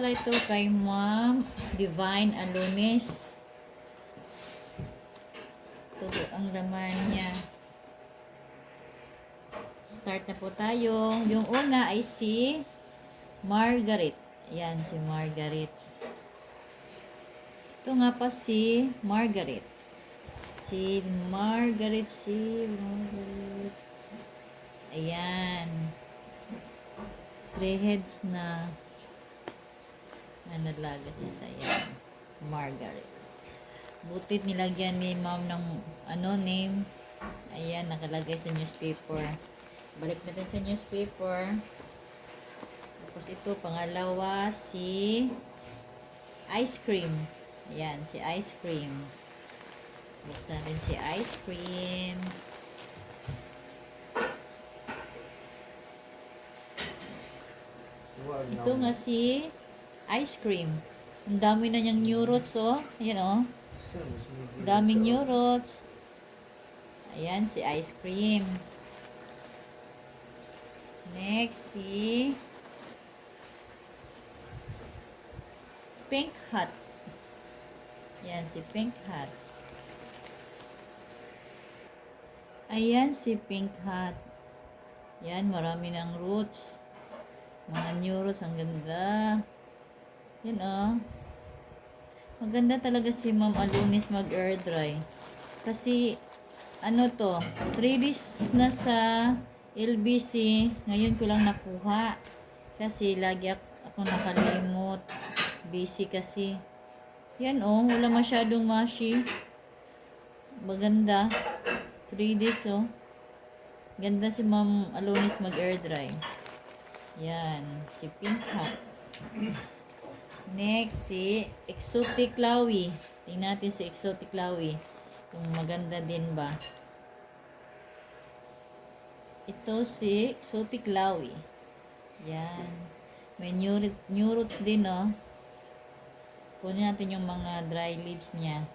Pala ito kay Ma'am Divine Alones. Ito ang laman niya. Start na po tayo. Yung una ay si Margaret. Yan, si Margaret. Ito nga pa si Margaret. Si Margaret, si Margaret. Ayan. Three heads na na nalagas isa yan. Margaret. Butit nilagyan ni ma'am ng ano name. Ayan, nakalagay sa newspaper. Balik natin sa newspaper. Tapos ito, pangalawa, si ice cream. Ayan, si ice cream. Buksan natin si ice cream. Ito nga si ice cream. Ang dami na niyang new roots, oh. Ayan, oh. Daming new roots. Ayan, si ice cream. Next, si pink hat. Ayan, si pink hat. Ayan, si pink hat. Yan, marami ng roots. Mga new roots, ang ganda. Yan, oh. Maganda talaga si Ma'am Alunis mag-air dry. Kasi, ano to, 3 days na sa LBC, ngayon ko lang nakuha. Kasi lagi ak- ako nakalimot. Busy kasi. Yan oh, wala masyadong mashi. Maganda. 3 days oh. Ganda si Ma'am Alunis mag-air dry. Yan, si Pink Hat. Next, si Exotic Lawi. Tingnan natin si Exotic Lawi. Kung maganda din ba. Ito si Exotic Lawi. Yan. May new, new roots din, no? Kunin natin yung mga dry leaves niya.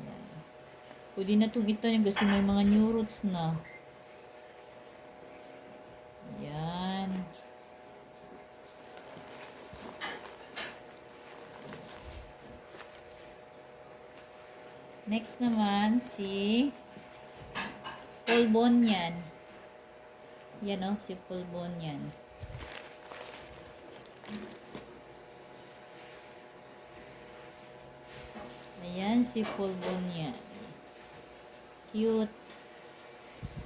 Yan. Pwede na itong ito yung kasi may mga new roots na. Yan. Next naman, si Pulbonian. Yan o, si Pulbonian. Ayan, si Pulbonian. Cute.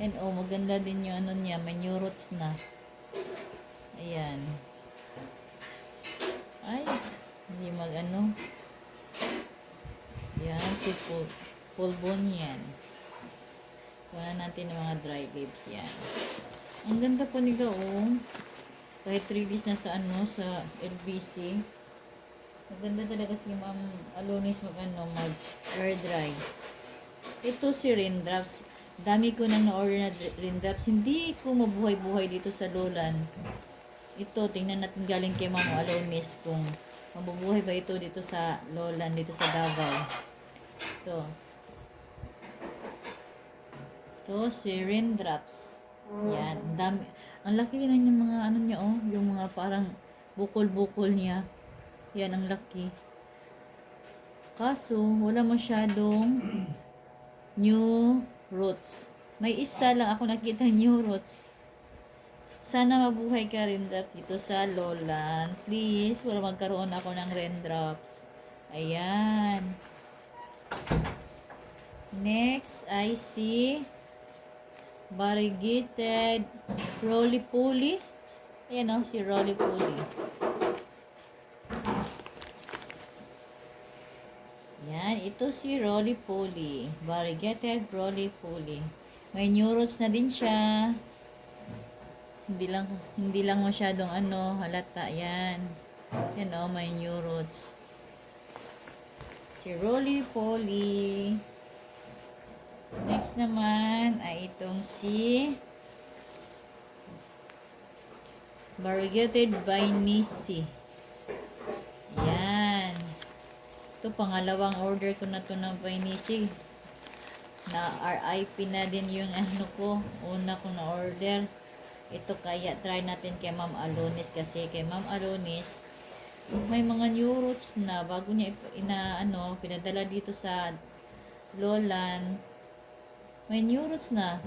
Yan o, maganda din yung ano niya, may new roots na. Ayan. Ay, hindi mag ano. Yan, si Pul Pulbonian. Kuha natin ng mga dry leaves yan. Ang ganda po nila oh. Kahit 3 days na sa ano, sa LBC. Maganda talaga si Ma'am Alonis mag ano, mag air dry. Ito si Raindrops. Dami ko nang na-order na Raindrops. Hindi ko mabuhay-buhay dito sa Lolan. Ito, tingnan natin galing kay Ma'am Alonis kung mabubuhay ba ito dito sa Lolan, dito sa Davao. Ito. Ito, si Raindrops. Yan, ang dami. Ang laki na yung mga ano niya, oh. Yung mga parang bukol-bukol niya. Yan, ang laki. Kaso, wala masyadong new roots. May isa lang ako nakita new roots. Sana mabuhay ka rin dito sa Lolan. Please, wala magkaroon ako ng raindrops. Ayan. Next, I see variegated roly-poly. Ayan o, si roly-poly. Yan, ito si roly-poly. Variegated roly-poly. May new roots na din siya. Hindi lang, hindi lang masyadong ano, halata. Yan. Yan o, may new Si roly-poly. Next naman ay itong si variegated Vinisi. Yan. Ito, pangalawang order ko na to ng Vinisi. Na RIP na din yung ano ko. Una ko na order. Ito kaya try natin kay Ma'am Alonis kasi kay Ma'am Alonis may mga new roots na bago niya ina ano pinadala dito sa Lolan. May new roots na.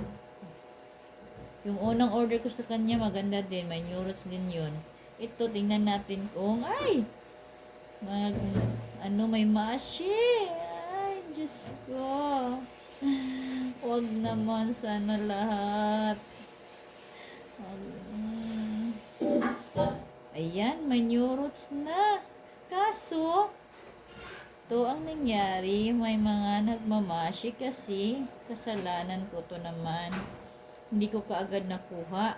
Yung unang order ko sa kanya maganda din, may new roots din 'yun. Ito tingnan natin kung ay mag ano may mashi. Ay, Diyos ko. Wag naman sana lahat. Mm. Ayan, may new roots na. Kaso, to ang nangyari, may mga nagmamashi kasi kasalanan ko to naman. Hindi ko kaagad nakuha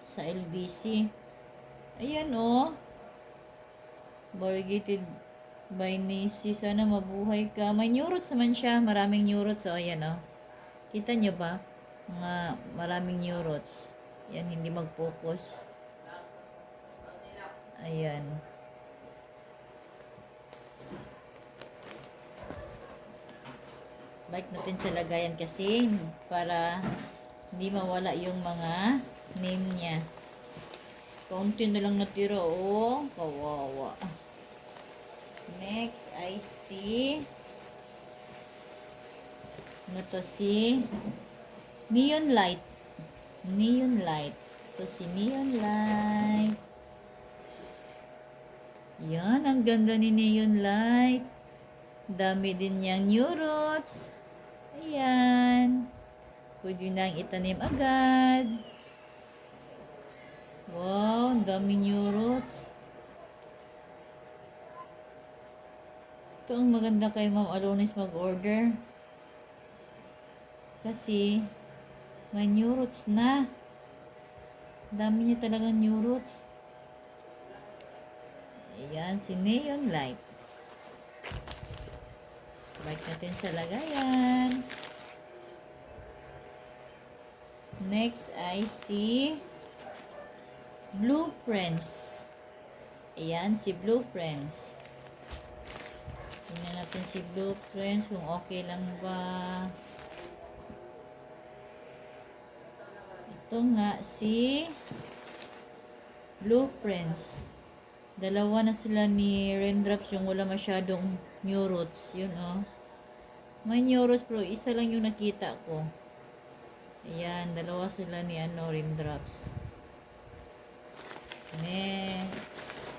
sa LBC. Ayan oh. Variegated by Nisi. Sana mabuhay ka. May new roots naman siya. Maraming new roots. So, ayan oh. Kita nyo ba? Mga maraming new roots. Yan, hindi mag-focus. Ayan. Balik natin sa lagayan kasi para hindi mawala yung mga name niya. Kaunti na lang natira, oh. Kawawa. Next, I see. Ano to si Neon Light. Neon Light. Ito si Neon Light. Yan, ang ganda ni Neon Light. Dami din niyang new roots. Ayan. Pwede nang itanim agad. Wow, ang dami new roots. Ito ang maganda kay Ma'am Alonis mag-order. Kasi, may new roots na. Dami niya talagang new roots. Ayan, si Neon Light. Balik natin sa lagayan. Next, I see Blue Prince. Ayan, si Blue Prince. Tingnan natin si Blue Prince kung okay lang ba. Ito nga, si Blue Prince. Dalawa na sila ni Raindrops yung wala masyadong new roots. Yun, oh. May new roots pero isa lang yung nakita ko. Ayan, dalawa sila ni ano, Raindrops. Next.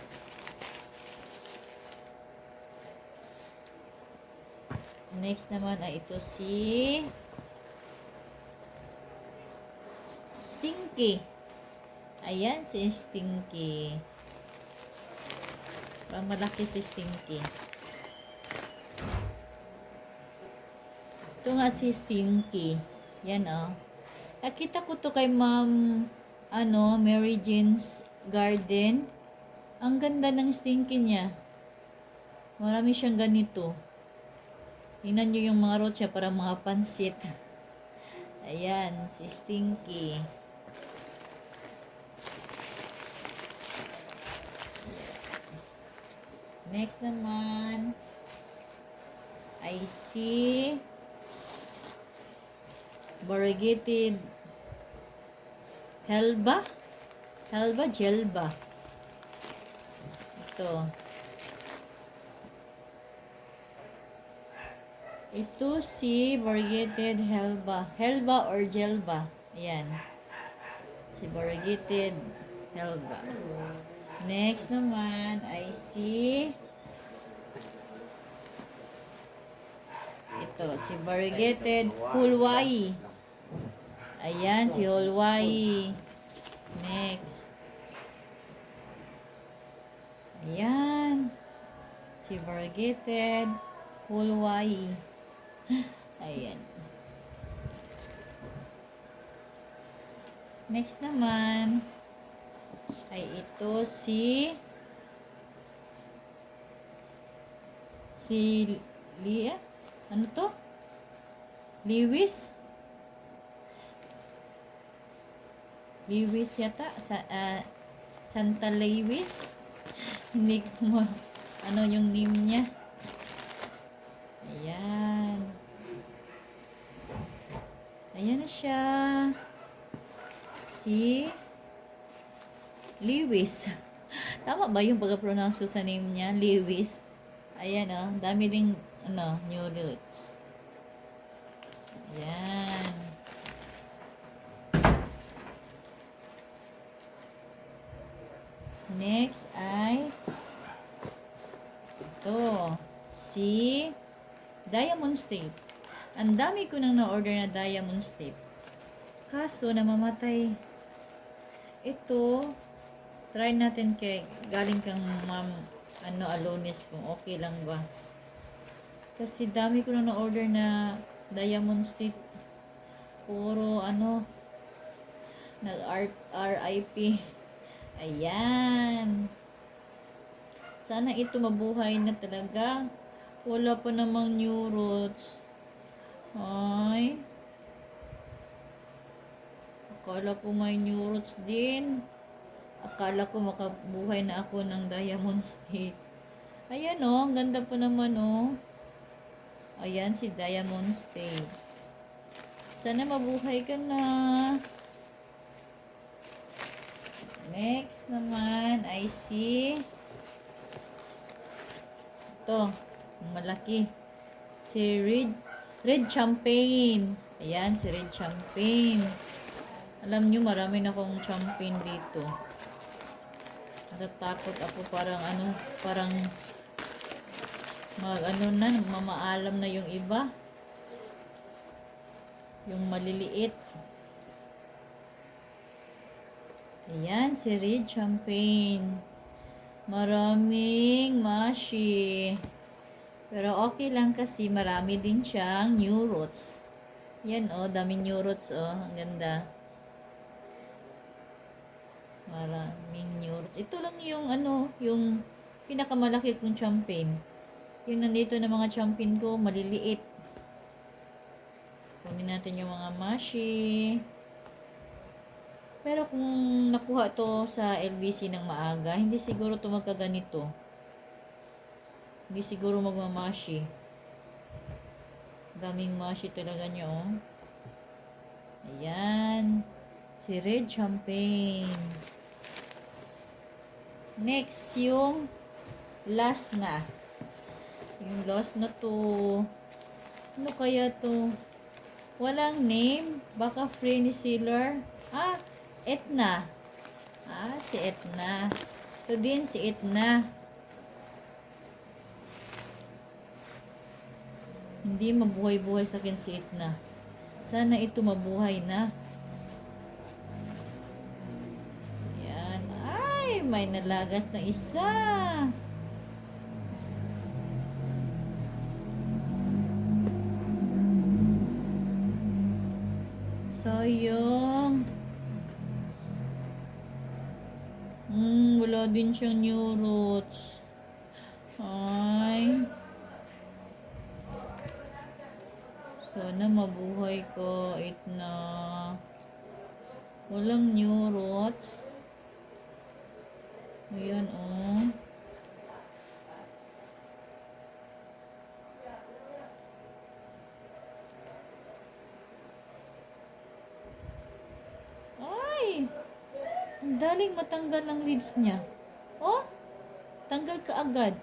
Next naman ay ito si Stinky. Ayan si Stinky. Parang malaki si Stinky. Ito nga si Stinky. Yan oh. Nakita ko to kay Ma'am ano, Mary Jane's Garden. Ang ganda ng Stinky niya. Marami siyang ganito. Tingnan nyo yung mga roots niya para mga pansit. Ayan, si Stinky. Next naman, I see variegated helba. Helba, gelba. Ito. Ito si variegated helba. Helba or gelba. Ayan. Si variegated helba. Next naman, I see ito, si variegated hulwai. Ayan, si hulwai. Next. Ayan. Si variegated hulwai. Ayan. Next naman, ay ito si si Lia? Ano to? Lewis? Lewis yata? Sa ah, Santa Lewis? Hindi ma ano yung name niya. Ayan. Ayan na siya. Si Lewis. Tama ba yung pagka-pronounce ko sa name niya? Lewis. Ayan oh, dami ding ano, noodles. Ayan. Next ay ito, si Diamond State. Ang dami ko nang na-order na Diamond State. Kaso, namamatay. Ito, try natin kay galing kang ma'am ano alonis kung okay lang ba. Kasi dami ko nang na-order na Diamond State. Puro ano, nag-RIP. Ayan. Sana ito mabuhay na talaga. Wala pa namang new roots. Ay. Akala ko may new roots din. Akala ko makabuhay na ako ng diamond state. Ayan o, oh, ang ganda pa naman o. Oh. Ayan si diamond state. Sana mabuhay ka na. Next naman ay si ito, malaki. Si Red, Red Champagne. Ayan, si Red Champagne. Alam nyo, marami na akong champagne dito. Natatakot ako parang ano, parang mag ano na, mamaalam na yung iba. Yung maliliit. Ayan, si Red Champagne. Maraming mashi. Pero okay lang kasi marami din siyang new roots. Yan oh, daming new roots oh. Ang ganda. Maraming new roots. Ito lang yung ano, yung pinakamalaki kong champagne. Yung nandito na mga champagne ko, maliliit. Kunin natin yung mga mashi. Pero kung nakuha to sa LBC ng maaga, hindi siguro to magkaganito. Hindi siguro magmamashi. Daming mashi talaga nyo. Oh. Ayan. Si Red Champagne. Next, yung last na. Yung last na to. Ano kaya to? Walang name. Baka free ni sealer. Ah, Etna. Ah, si Etna. Ito din si Etna. Hindi mabuhay-buhay sa akin si Etna. Sana ito mabuhay na. May nalagas na isa. Sayang. Hmm, wala din siyang new roots. Ay. Sana mabuhay ka, Itna. Walang new roots. Ayan, oh. Ay! Ang daling matanggal ng leaves niya. Oh! Tanggal ka agad.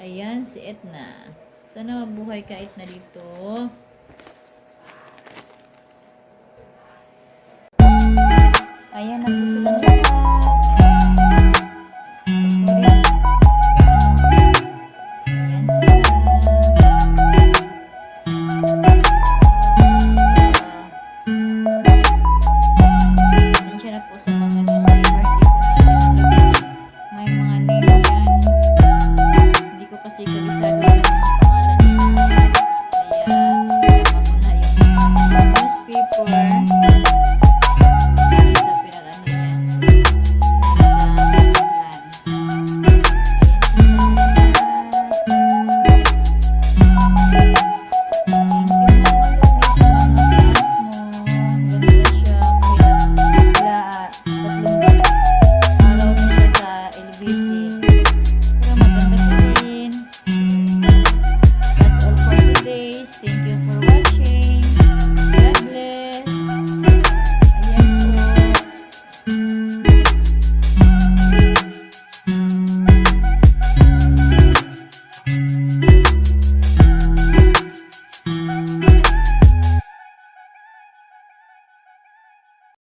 Ayan, si Etna. Sana mabuhay ka, Etna, dito. Ayan na po sa mga